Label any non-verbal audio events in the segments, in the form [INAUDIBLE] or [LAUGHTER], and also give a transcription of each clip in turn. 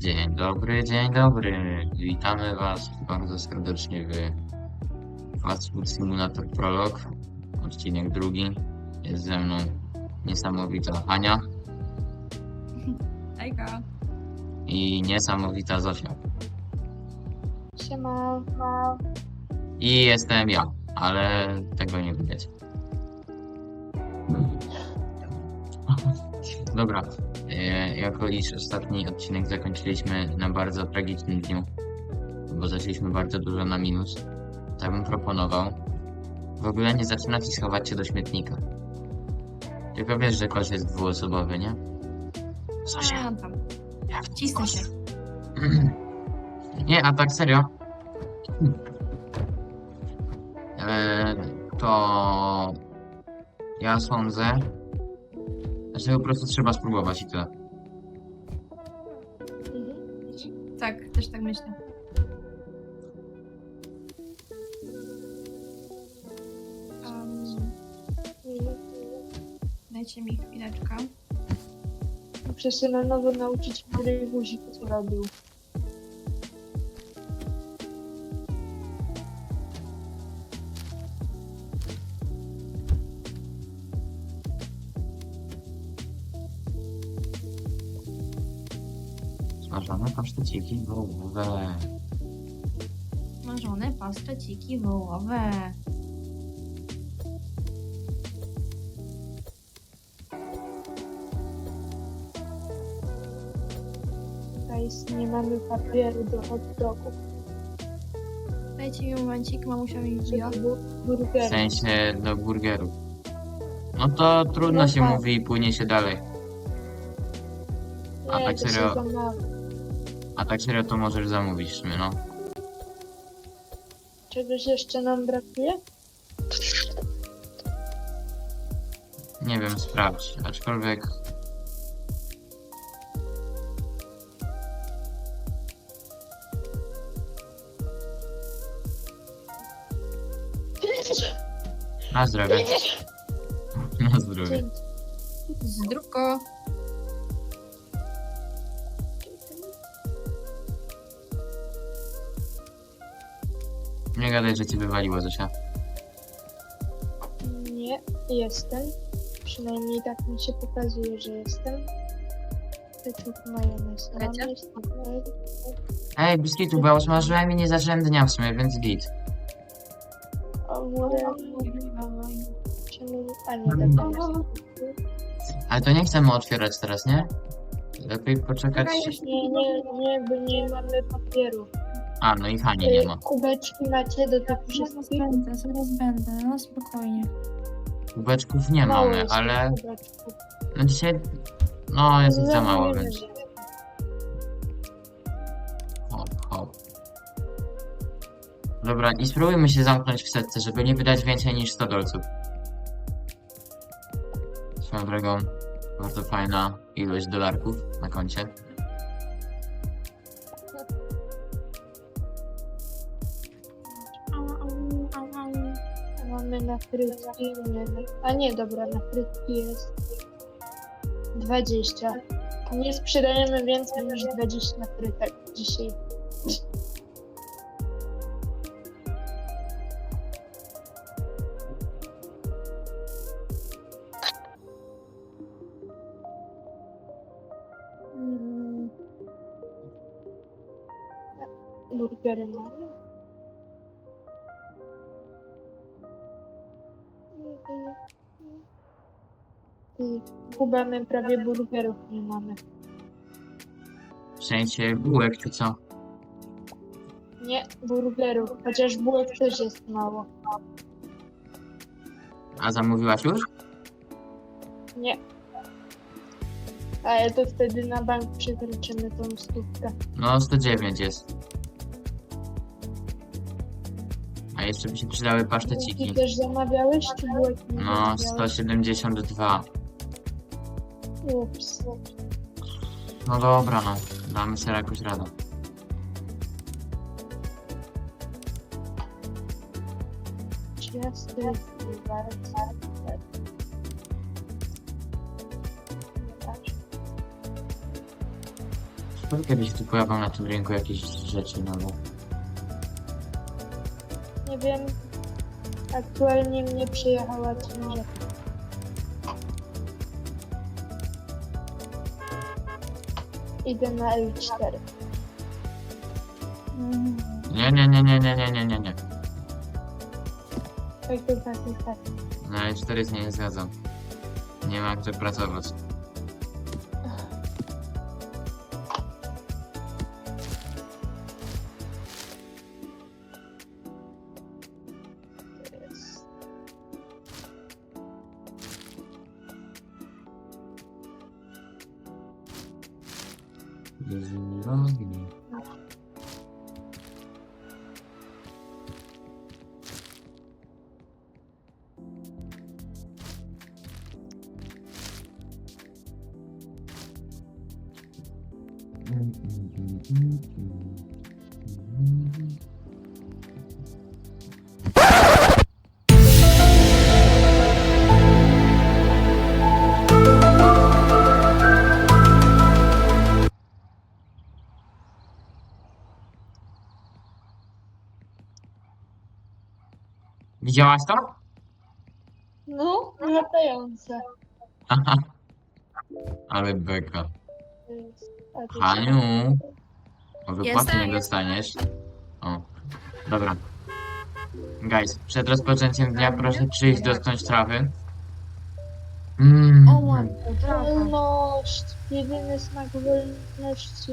Dzień dobry, dzień dobry. Witamy Was bardzo serdecznie w Fast Food Simulator Prolog, odcinek drugi. Jest ze mną niesamowita Hania Ejka. i niesamowita Zosia. Siema. I jestem ja, ale tego nie widać. Dobra, jako iż ostatni odcinek zakończyliśmy na bardzo tragicznym dniu, bo zeszliśmy bardzo dużo na minus, tak bym proponował w ogóle nie zaczynać i schować się do śmietnika. Tylko wiesz, że kosz jest dwuosobowy, nie? Zosia, A, tam. jak Cisnę się. [CLEARS THROAT] Nie, a tak serio. E, to ja sądzę, że po prostu trzeba spróbować i tyle. Tak, też tak myślę. Um, dajcie mi chwileczkę. Muszę się na nowo nauczyć, który guzik co robił. Paszteciki wołowe. Smażone paszteciki wołowe. Tutaj jest- nie mamy papieru do hot dogów. Dajcie mi momencik, mamusia mi bu- W burgery. sensie do burgerów. No to trudno No się tak. mówi i płynie się dalej. a Nie, tak to serio? się za mało. A tak serio to możesz zamówić w sumie, no. Czegoś jeszcze nam brakuje? Nie wiem, sprawdź. Aczkolwiek na zdrowie. Na zdrowie. Zdrówko. Nie gadaj, że cię wywaliło, Zosia. Nie, jestem. Przynajmniej tak mi się pokazuje, że jestem. Ketchup, majonez. Mamy, super. Ej, biskitu, bo ja usmażyłem i nie zacząłem dnia w sumie, więc git. Ogórek. Czemu? A nie, dobra. Ale to nie chcemy otwierać teraz, nie? Lepiej poczekać. Nie, nie, nie, bo nie mamy papieru. A, no i Hani nie ma. Kubeczki macie do tych Zaraz wszystkich? będę, zaraz będę, no spokojnie. Kubeczków nie Mało mamy, jest ale kubeczków. no dzisiaj... No, jest ich za No, mało, więc... Hop, hop. Dobra, i spróbujmy się zamknąć w setce, żeby nie wydać więcej niż 100 dolców. Swoją drogą, bardzo fajna ilość dolarków na koncie. Na frytki, na- a nie, dobra, na frytki jest 20. Nie sprzedajemy więcej niż 20 frytek dzisiaj. I Kuba, my prawie burgerów nie mamy. W sensie bułek czy co? Nie, burgerów, chociaż bułek też jest mało. A zamówiłaś już? Nie. Ale to wtedy na bank przekroczymy tą stówkę. No, 109 jest. A jeszcze by się przydały Bułki paszteciki. też zamawiałeś, czy bułek nie No, zamawiałeś? 172. Ups. No dobra, no. Damy sobie jakoś radę. Bardzo. Kto kiedyś tu pojawiał na tym rynku jakieś rzeczy nowe? Nie wiem. Aktualnie mnie przyjechała ciężarka. Idę na L4. Mm. Nie, nie, nie, nie, nie, nie, nie, nie, nie. Tak, tak, tak, tak, tak. Na E4 się nie zgadzam. Nie ma kto pracować. Widziałaś to? No, latające. Haha. [LAUGHS] Ale beka. Haniu. Jestem, nie dostaniesz. O. Dobra. Guys, przed rozpoczęciem dnia proszę przyjść dotknąć trawy. Mm. O trawa. Wolność. Jedyny smak wolności.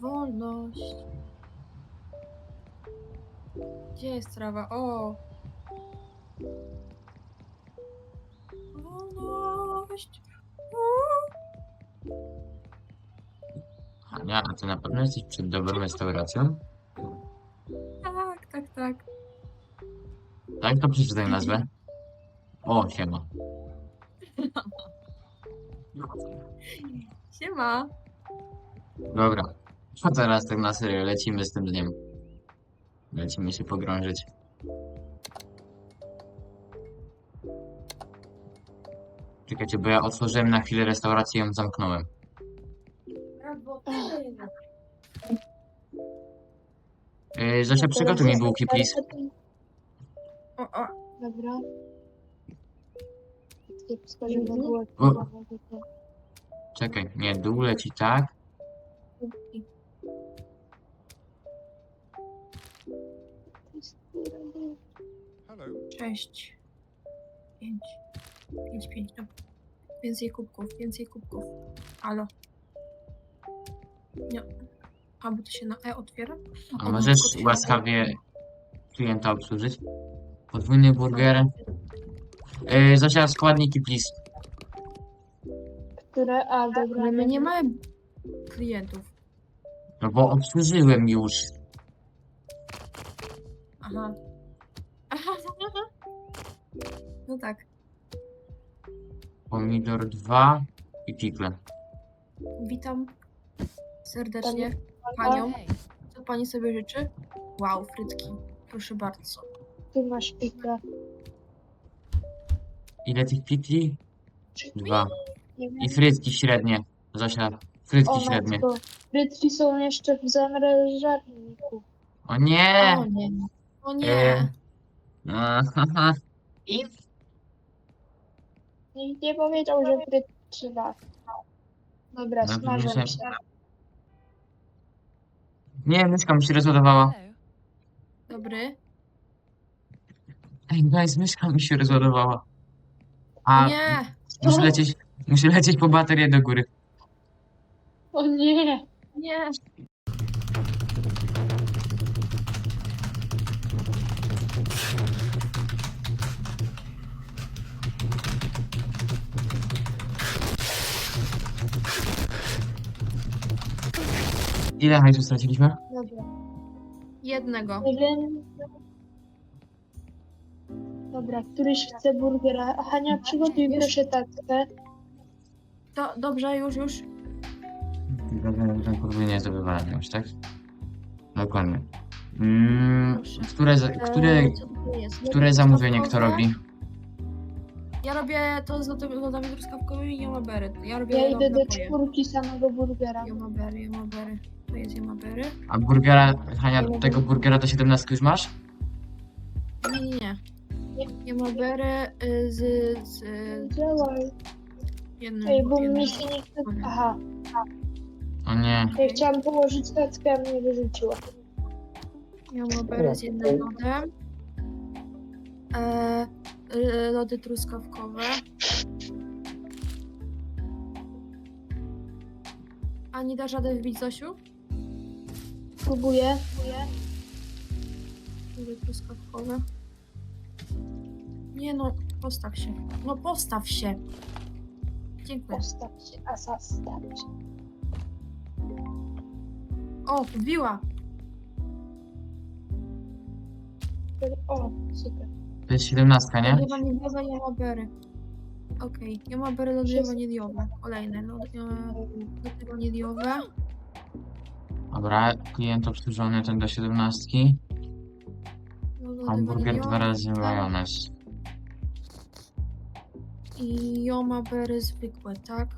Wolność. Gdzie jest trawa? O! Wolność. Hania, a ty na pewno jesteś przed dobrą restauracją? Tak, tak, tak. Tak, to przeczytaj nazwę. O, siema. [LAUGHS] Siema. Dobra. Co teraz tak na serio? Lecimy z tym dniem. Lecimy się pogrążyć. Czekajcie, bo ja otworzyłem na chwilę restaurację i ją zamknąłem. Yy, Zosia, przygotuj mi bułki, please. O, o. Dobra. O. Czekaj, nie, dół leci tak. Sześć. Pięć. Pięć, pięć. Dobra. Więcej kubków, więcej kubków. Halo. Nie. A, bo to się na E otwiera? A możesz matko, łaskawie klienta obsłużyć? Podwójny burger. Yy, Zosia, składniki, please. Które, a dobra. Ale my nie mamy klientów. No bo obsłużyłem już. Aha. [LAUGHS] No tak. Pomidor 2 i pikle. Witam serdecznie panią. Co pani sobie życzy? Wow, frytki. Proszę bardzo. Tu masz pika. Ile tych pikli? Dwa. Nie wiem. I frytki średnie. Zosia, frytki O średnie. matko. Frytki są jeszcze w zamrażarniku. O nie! O nie. O nie. E. Ahaha. [LAUGHS] I Nikt nie powiedział, że frytki trzeba. Dobra, No, smażą proszę. się. nie, myszka mi się rozładowała. Dobry. Ej, guys, myszka mi się rozładowała. A Nie. muszę lecieć, muszę lecieć po baterię do góry. O nie! Nie. Ile hajsu straciliśmy? Dobra. Jednego. Nie wiem. Dobra, któryś chce burgera. Hania, przygotuj proszę tackę. To, dobrze, już, już. Ten podwójnie zdobywałem już, tak? Dokładnie. Mm, Proszę. które, za- które, Eee, co to jest? które zamówienie kto robi? Ja robię to z lodami, lodami truskawkowymi i jomabery. Ja robię Ja idę do napoje. czwórki samego burgera. Jomabery, jomabery. To jest jomabery. A burgera, Hania, tego burgera do 17 już masz? Nie, nie, nie. Nie. Jomabery y, z, z Działaj. jednym. Ej, bo jednym. mi się nie chce... Aha, O nie. ja chciałam położyć tackę, a mnie wyrzuciła. Jomabery z jednym lodem. E, y, lody truskawkowe. A nie dasz rady wbić Zosiu? Próbuję. Lody truskawkowe. Nie no, postaw się. No postaw się. Dziękuję. Postaw się, a zastaw się. O, wbiła. O, super. To jest 17, nie? Lody waniliowe i jomabery. Okej, jomabery, lody Wszystko. waniliowe. Kolejne, lody, e, lody waniliowe. Dobra, klient obsłużony ten do 17. lody Hamburger dwa razy majonez. I jomabery zwykłe, tak?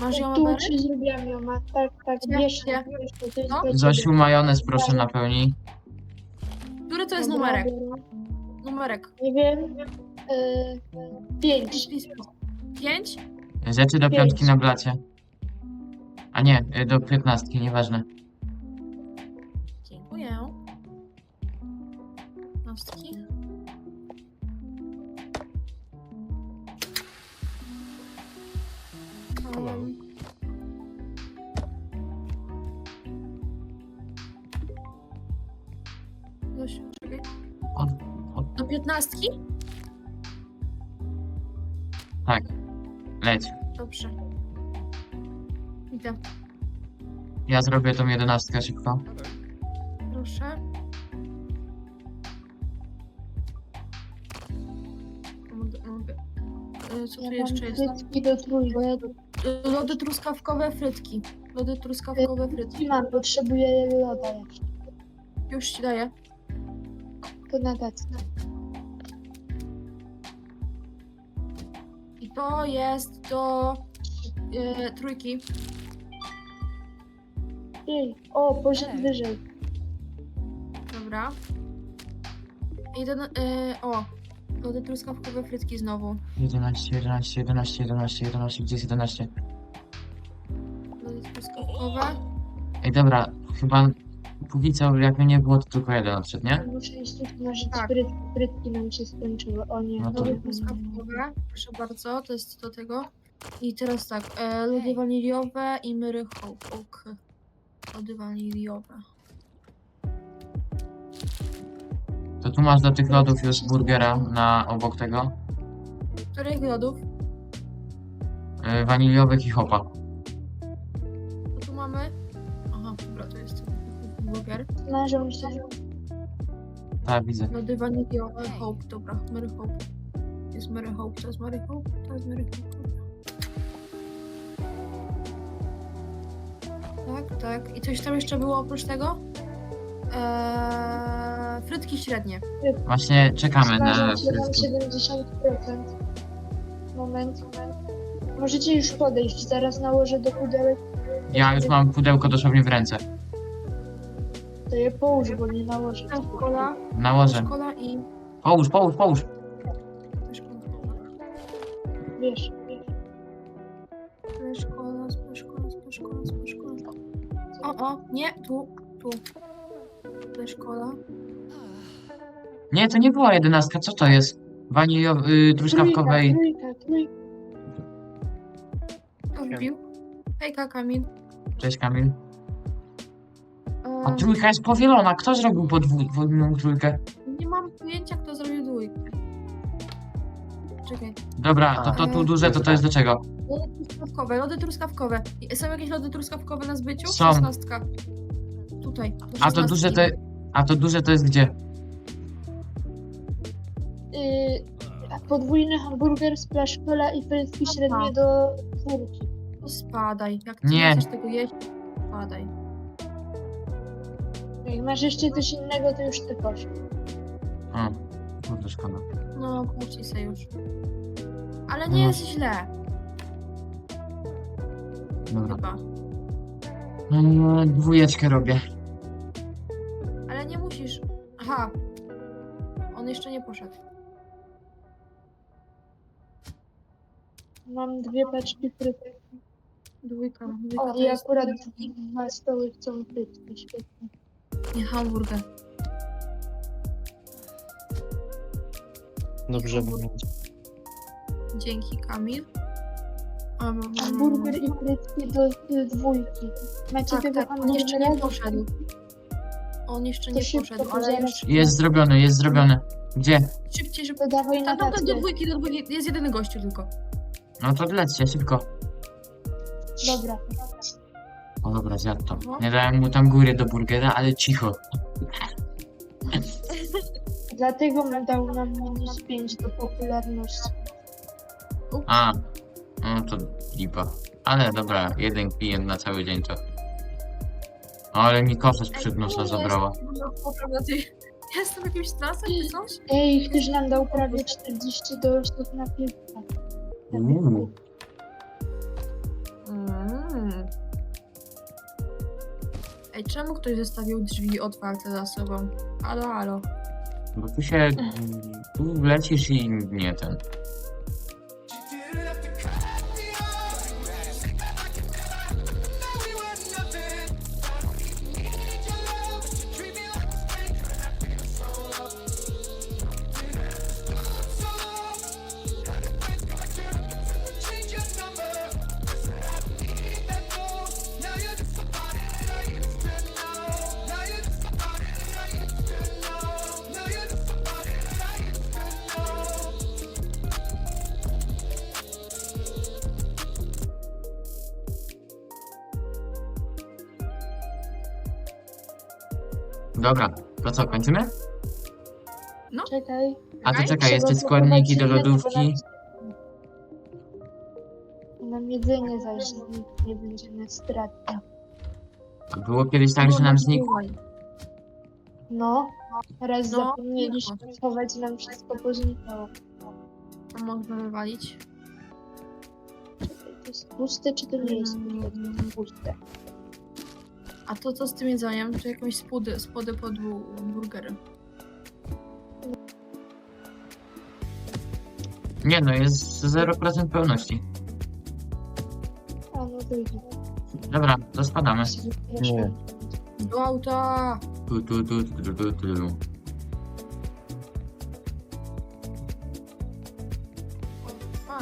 Masz Tu jomabery? ci zrobiłam ją, a tak, tak, to to jest No. Zosiu, majonez proszę napełnij. Który to jest numerek? Numerek. Nie wiem. Yy, pięć. Pięć? Rzeczy do Pięć. piątki na blacie. A nie, y, do 15, nieważne. Nastki. Um, Zosiu, czekaj. Od, od, Do piętnastki? tak. Leć. Dobrze. Idę. Ja zrobię tą 11 szybko. Proszę. Co tu jeszcze jest? frytki do trójki. Lody truskawkowe frytki. Lody truskawkowe frytki. I mam, potrzebuję loda jeszcze. Już ci daję. To na tackę. I to jest do e, trójki. Ej, o, poszedł wyżej. Dobra. I ten, e, o. Lody truskawkowe frytki znowu. 11, 11, 11, 11, 11, gdzie jest 11? Lody truskawkowe. Ej, dobra, chyba póki co jak mnie nie było, to tylko jeden odszedł, nie? Muszę iść tu nażyć Tak. fryt, frytki nam się skończyły. O nie. No to- Lody truskawkowe. Proszę bardzo, to jest do tego. I teraz tak, e, lody waniliowe i myry. Lody waniliowe. To tu masz do tych lodów już burgera na obok tego. Których lodów? y, Waniliowych i hopa. To tu mamy. Aha, dobra, to jest burger. Mi się. Tak, widzę. Lody waniliowe, hope, dobra, Mary Hope. Jest Mary Hope, to jest Mary Hope, to jest Mary Hope. Tak, tak. I coś tam jeszcze było oprócz tego? Eee, frytki średnie. Właśnie czekamy na frytki. 70%. Moment, moment. Możecie już podejść, zaraz nałożę do pudełek. Ja już mam pudełko dosłownie w ręce. To je połóż, bo nie nałożę. Kola, Nałożę. kola i... Połóż, połóż, połóż. Wiesz, wiesz. Szkola, szkola, szkola, szkola. O, o, nie, tu, tu. Szkola. Nie, to nie była jedenastka, co to jest? Waniliowy, truskawkowej. Trójka, trójka, trójka. Kto wbił? Hejka, Kamil. Cześć Kamil. A trójka jest powielona. Kto zrobił podwójną trójkę? Nie mam pojęcia, kto zrobił dwójkę. Czekaj. Dobra, to to tu duże, to to jest do czego? Lody truskawkowe, lody truskawkowe. I- Są jakieś lody truskawkowe na zbyciu? Są. Szesnastka. Tutaj. do A to duże to, a to duże to jest gdzie? Yy, a podwójny hamburger, splash cola i frytki średnie do czwórki. To spadaj. Jak ty Nie. nie chcesz tego jeść, spadaj. Jak masz jeszcze coś innego, to już ty proszę. O, kurde, szkoda. No, płaci se już. Ale nie No. jest źle, Dobra. chyba. Eee, dwójeczkę robię. Aha. On jeszcze nie poszedł. Mam dwie paczki frytek. Dwójka. Dwójka O, to i jest akurat dwa stoły chcą frytki, świetnie. nie hamburger. Dobrze. Dzięki, Kamil. Um, Hamburger i frytki do y, dwójki. Macie Tak, tego tak, on hamburgera? jeszcze nie poszedł. On jeszcze To nie szybko, poszedł, ale już Jest zrobione, jest zrobione. Gdzie? szybciej, żeby... To dawaj na Tam, tam, tam, do dwójki, do dwójki. Jest jeden gościu tylko. No to lećcie, szybko. Dobra. O dobra, zjadł to. No. Nie dałem mu tam góry do burgera, ale cicho. Dlatego dał nam minus 5 do popularności. A, no to lipa. Ale dobra, jeden klient na cały dzień to. Ale mi kosę sprzed nosa zabrała. Ja jestem jakimś transem czy coś? Ej, ktoś nam dał prawie 40 dorosłych na piłkę. Uuu. Mm. Ej, czemu ktoś zostawił drzwi otwarte za sobą? Halo, halo. Bo [LAUGHS] tu się... Tu lecisz i nie ten. Dobra, to co, kończymy? Czekaj. A to Czekaj, czekaj, jeszcze składniki do lodówki. Nam, jedzenie nikt nie będzie na stratę. A Było kiedyś tak, że nam znikło. No, raz No, zapomnieliśmy schować, nam wszystko poznikało. To można wywalić. Czekaj, to jest puste, czy to nie jest Mm. puste? A to co z tym jedzeniem? Czy jakąś spody, spody pod bu- burgery? Nie no, jest 0% pełności. A no to idzie. Dobra, to spadamy. Nie. Do auta! Tu, tu, tu, tu, tu, tu, tu. A,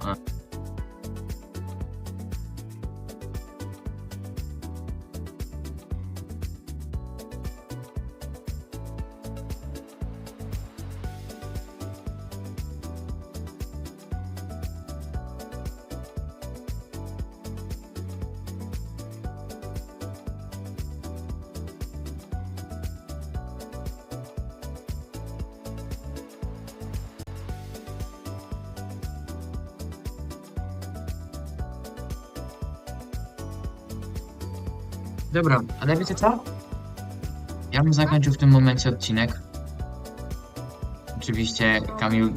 tam. Dobra, ale wiecie co? Ja bym zakończył w tym momencie odcinek. Oczywiście Kamil,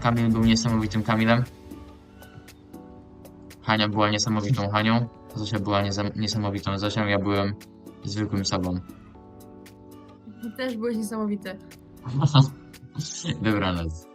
Kamil był niesamowitym Kamilem. Hania była niesamowitą Hanią. Zosia była niezam- niesamowitą Zosią. Ja byłem zwykłym sobą. Też byłeś niesamowity. [LAUGHS] Dobranoc.